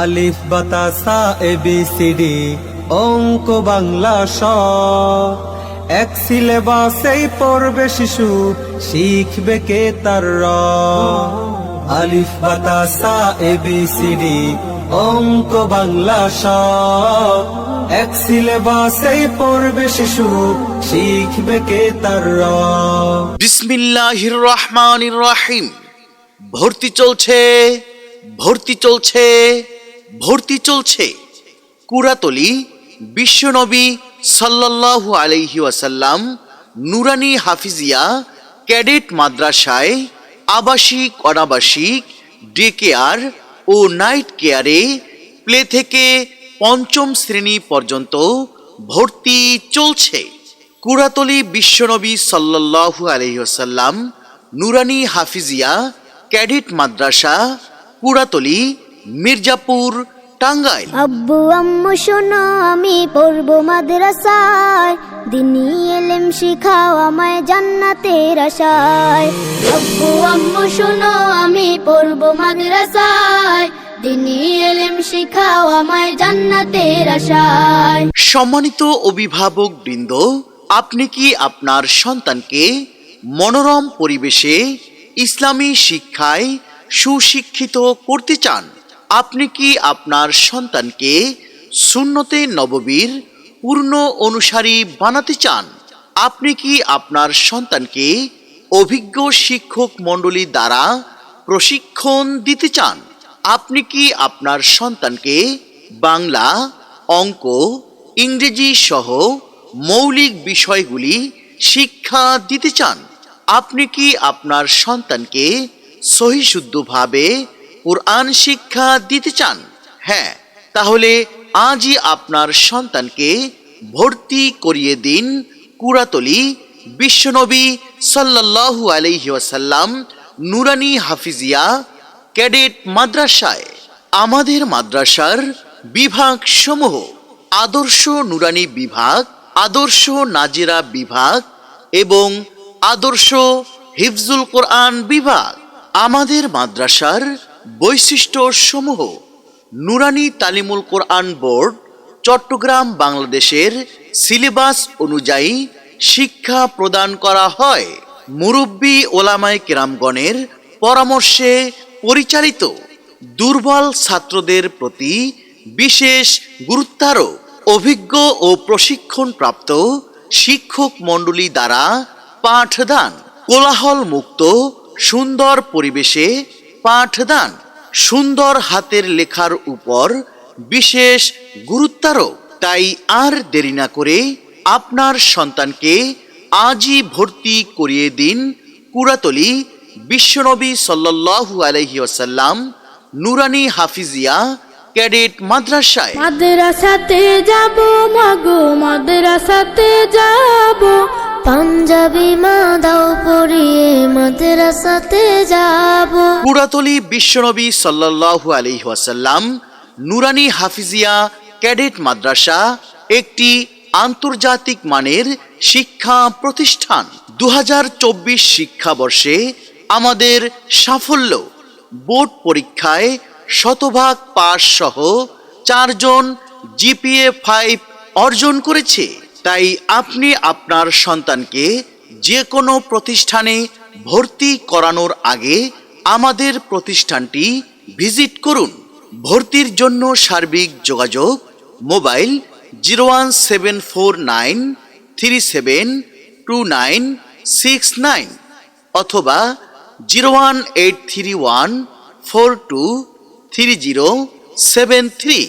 আলিফ বাতাসা A B C D, অঙ্ক বাংলা স। এক সিলেবাসেই পড়বে শিশু, শিখবে কে তার র। আলিফ বাতাসা এ বি সি ডি, অঙ্ক বাংলা স। এক সিলেবাসেই পড়বে শিশু, শিখবে কে তার র। বিসমিল্লাহির রহমানির রহিম। ভর্তি চলছে ভর্তি চলছে। ভর্তি চলছে। কুরাতলি বিশ্বনবী সাল্লাল্লাহু আলাইহি ওয়াসাল্লাম, নুরানি হাফিজিয়া, ক্যাডেট মাদ্রাসায় আবাসিক, অনাবাসিক, ডে কেয়ার ও নাইট কেয়ারে প্লে থেকে পঞ্চম শ্রেণি পর্যন্ত ভর্তি চলছে। কুরাতলি বিশ্বনবী সাল্লাল্লাহু আলহিহাসাল্লাম নুরানি হাফিজিয়া, ক্যাডেট মাদ্রাসা, কুরাতলি মির্জাপুর টাঙ্গাইল। আব্বু আম্মু শোনো আমি পড়ব মাদ্রাসায়। দিনী এলেম শিখাও আমায় জান্নাতের আশায়। আব্বু আম্মু শোনো আমি পড়ব মাদ্রাসায়। সম্মানিত অভিভাবক বৃন্দ আপনি কি আপনার সন্তানকে মনোরম পরিবেশে ইসলামী শিক্ষায় সুশিক্ষিত করতে চান? আপনি কি আপনার সন্তানকে সুন্নতে নববীর পূর্ণ অনুসারী বানাতে চান? আপনি কি আপনার সন্তানকে অভিজ্ঞ শিক্ষক মণ্ডলী দ্বারা প্রশিক্ষণ দিতে চান? আপনি কি আপনার সন্তানকে বাংলা, অঙ্ক, ইংরেজি সহ মৌলিক বিষয়গুলি শিক্ষা দিতে চান? আপনি কি আপনার সন্তানকে সহিশুদ্ধভাবে কোরআন শিক্ষা দিতে চান হ্যাঁ তাহলে আজই আপনার সন্তানকে ভর্তি করিয়ে দিন কুরাতলি বিশ্বনবী সাল্লাল্লাহু আলাইহি ওয়াসাল্লাম নুরানি হাফিজিয়া ক্যাডেট মাদ্রাসায়। আমাদের মাদ্রাসার বিভাগ সমূহ আদর্শ নুরানি বিভাগ, আদর্শ নাজিরা বিভাগ এবং আদর্শ হিফজুল কোরআন বিভাগ। আমাদের মাদ্রাসার বৈশিষ্ট্য সমূহ নুরানি তালিমুল কোরআন বোর্ড, চট্টগ্রাম বাংলাদেশের সিলেবাস অনুযায়ী শিক্ষা প্রদান করা হয়। মুরব্বী ওলামায় কেরামগণের পরামর্শে পরিচালিত দুর্বল ছাত্রদের প্রতি বিশেষ গুরুত্বারোপ, অভিজ্ঞ ও প্রশিক্ষণপ্রাপ্ত শিক্ষক মণ্ডলী দ্বারা পাঠদান কোলাহল মুক্ত সুন্দর পরিবেশে পাঠদান, সুন্দর হাতের লেখার উপর বিশেষ গুরুত্বারোপ। তাই আর দেরি না করে আপনার সন্তানকে আজই ভর্তি করিয়ে দিন কুরাতলি বিশ্বনবী সাল্লাল্লাহু আলাইহি ওয়াসাল্লাম, নুরানি হাফিজিয়া ক্যাডেট মাদ্রাসায়। মাদ্রাসাতে যাব মাগো মাদ্রাসাতে যাব। পাঞ্জাবি মা মাদ্রাসাতে যাব। বিশ্বনবী সাল্লাল্লাহু আলাইহি ওয়াসাল্লাম, নুরানি হাফিজিয়া ক্যাডেট মাদ্রাসা একটি আন্তর্জাতিক মানের শিক্ষা প্রতিষ্ঠান। দু হাজার চব্বিশ শিক্ষাবর্ষে আমাদের সাফল্য বোর্ড পরীক্ষায় শতভাগ পাস সহ চারজন জিপিএ ফাইভ অর্জন করেছে। তাই আপনি আপনার সন্তানকে যে কোনো প্রতিষ্ঠানে ভর্তি করানোর আগে আমাদের প্রতিষ্ঠানটি ভিজিট করুন। ভর্তির জন্য সার্বিক যোগাযোগ mobile zero one seven four nine three seven two nine six nine অথবা zero one eight three one four two three zero seven three.